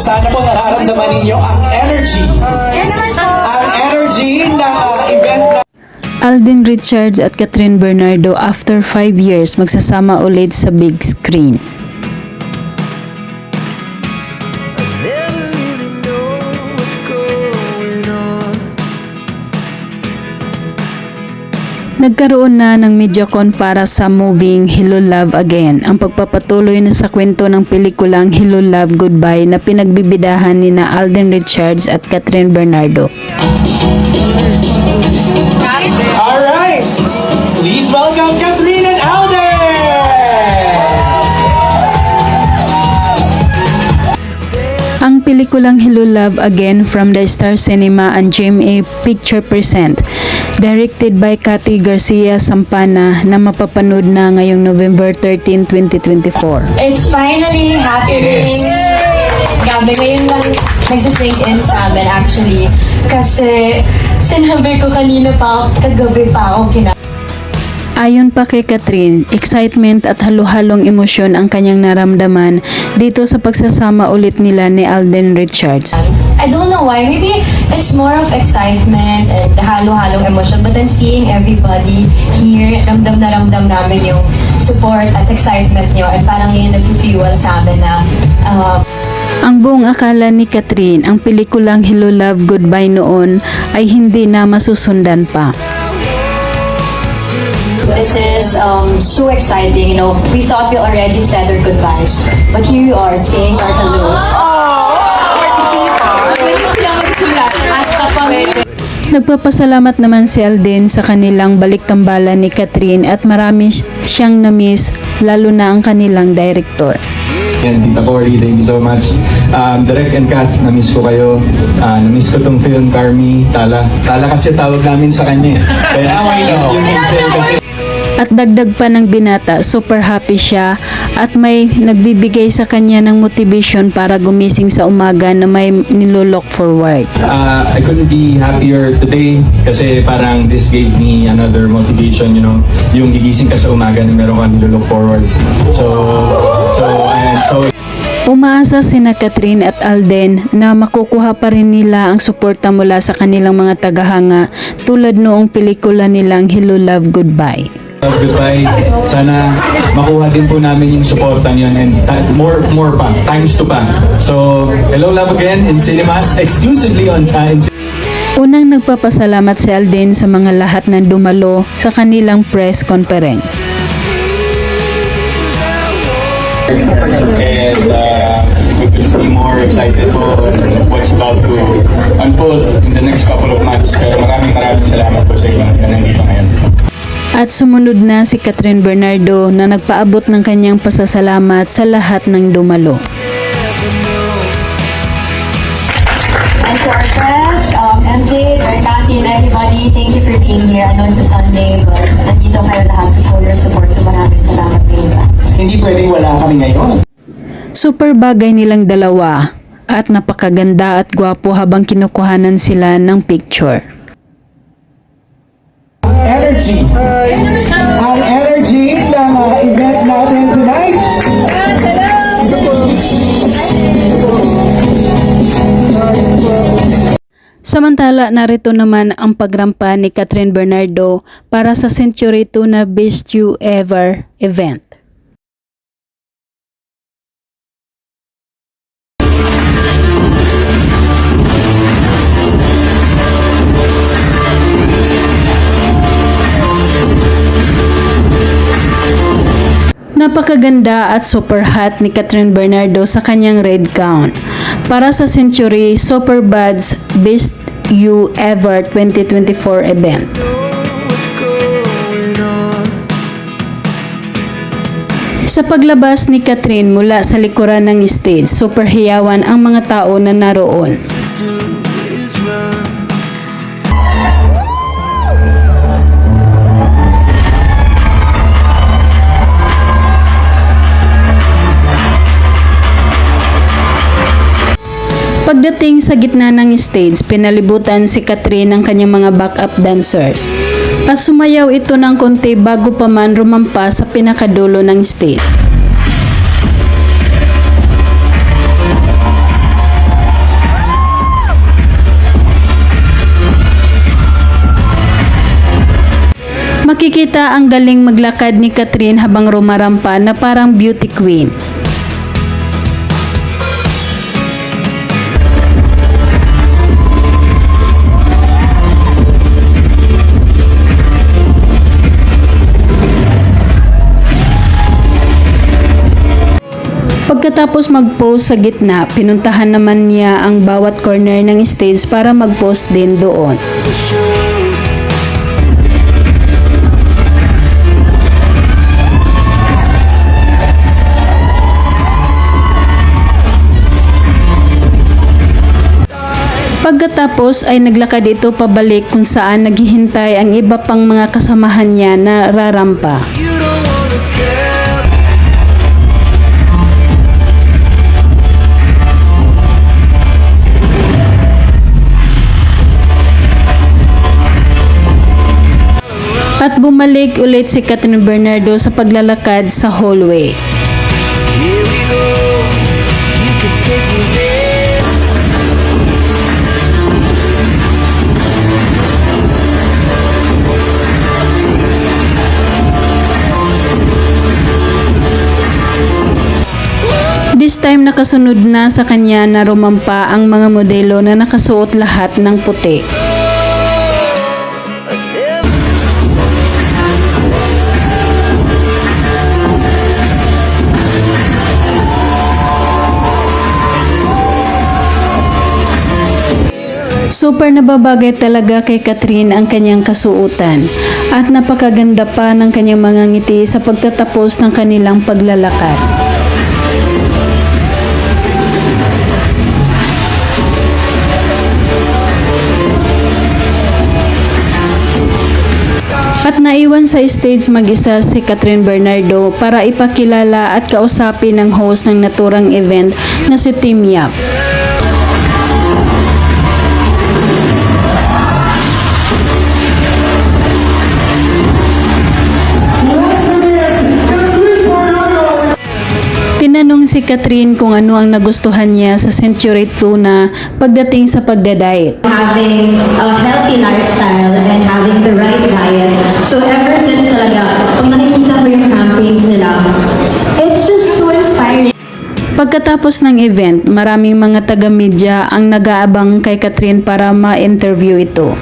Sana po nararamdaman ninyo ang energy. Ang energy na uh, event na Alden Richards at Catherine Bernardo after 5 years magsasama ulit sa big screen. Nagkaroon na ng MediaCon para sa moving Hello Love Again, ang pagpapatuloy na sa kwento ng pelikulang Hello Love Goodbye na pinagbibidahan ni na Alden Richards at Catherine Bernardo. Alright! Please welcome Catherine and Alden! Ang pelikulang Hello Love Again from the Star Cinema and GMA Picture Present, directed by Cathy Garcia Sampana na mapapanood na ngayong November 13, 2024. It's finally happening. Grabe, ngayon lang nagsisink in sa amin actually. Kasi sinabi ko kanina pa, kagabi pa ako kina Ayon pa kay Catherine, excitement at halo-halong emosyon ang kanyang naramdaman dito sa pagsasama ulit nila ni Alden Richards. I don't know why. Maybe it's more of excitement and halo-halong emotion. But then seeing everybody here, ramdam na ramdam namin yung support at excitement nyo. And parang yun nag-fuel sa amin na uh, Ang buong akala ni Catherine, ang pelikulang Hello Love Goodbye noon ay hindi na masusundan pa. This is um, so exciting. You know, we thought we already said our goodbyes, but here you are saying our hellos. Nagpapasalamat naman si Alden sa kanilang balik-tambalan ni Catherine at marami siyang na-miss lalo na ang kanilang director. And Tita Cory, thank you so much. Um, Direk and Kath, na-miss ko kayo. Uh, na-miss ko tong film, Carmi. Tala. Tala kasi tawag namin sa kanya. eh. Kaya yung Minsel kasi At dagdag pa ng binata, super happy siya at may nagbibigay sa kanya ng motivation para gumising sa umaga na may nilolook forward. uh, I couldn't be happier today kasi parang this gave me another motivation, you know. Yung gigising ka sa umaga na meron kang look forward. So, so, ayan. So, Umaasa sina Catherine at Alden na makukuha pa rin nila ang suporta mula sa kanilang mga tagahanga tulad noong pelikula nilang Hello Love Goodbye. Love, goodbye. Sana makuha din po namin yung supportan yun and more more pa, times two pa. So, hello love again in cinemas, exclusively on time. Unang nagpapasalamat si Alden sa mga lahat ng dumalo sa kanilang press conference. And uh, we will be more excited on what's about to unfold in the next couple of months. Pero maraming maraming salamat po sa inyo na nandito ngayon. At sumunod na si Catherine Bernardo na nagpaabot ng kanyang pasasalamat sa lahat ng dumalo. And to our press, um, MJ, or Kathy, and everybody, thank you for being here. I know it's a Sunday, but nandito kayo lahat to show your support. So maraming salamat kayo. hindi pwedeng wala kami ngayon. Super bagay nilang dalawa at napakaganda at gwapo habang kinukuhanan sila ng picture. Energy. Ang energy ng uh, event natin tonight. Samantala, narito naman ang pagrampa ni Catherine Bernardo para sa Century 2 na Best You Ever event. Napakaganda at super hot ni Catherine Bernardo sa kanyang red gown. Para sa Century Super Buds Best You Ever 2024 event. Sa paglabas ni Catherine mula sa likuran ng stage, super hiyawan ang mga tao na naroon. Pagdating sa gitna ng stage, pinalibutan si Catherine ng kanyang mga backup dancers. At sumayaw ito ng konti bago pa man rumampa sa pinakadulo ng stage. Makikita ang galing maglakad ni Catherine habang rumarampa na parang beauty queen. Pagkatapos mag-post sa gitna, pinuntahan naman niya ang bawat corner ng stage para mag-post din doon. Pagkatapos ay naglakad ito pabalik kung saan naghihintay ang iba pang mga kasamahan niya na rarampa. You don't wanna tell. At bumalik ulit si Catherine Bernardo sa paglalakad sa hallway. Here we go. You can take me there. This time nakasunod na sa kanya na rumampa ang mga modelo na nakasuot lahat ng puti. Super nababagay talaga kay Catherine ang kanyang kasuotan at napakaganda pa ng kanyang mga ngiti sa pagtatapos ng kanilang paglalakad. At naiwan sa stage mag-isa si Catherine Bernardo para ipakilala at kausapin ang host ng naturang event na si Tim Yap. Tinanong si Catherine kung ano ang nagustuhan niya sa Century 2 na pagdating sa pagdadiet. having a healthy lifestyle and having the right diet. So ever since talaga, pag nakikita ko yung campaigns nila, it's just so inspiring. Pagkatapos ng event, maraming mga taga-media ang nag-aabang kay Catherine para ma-interview ito.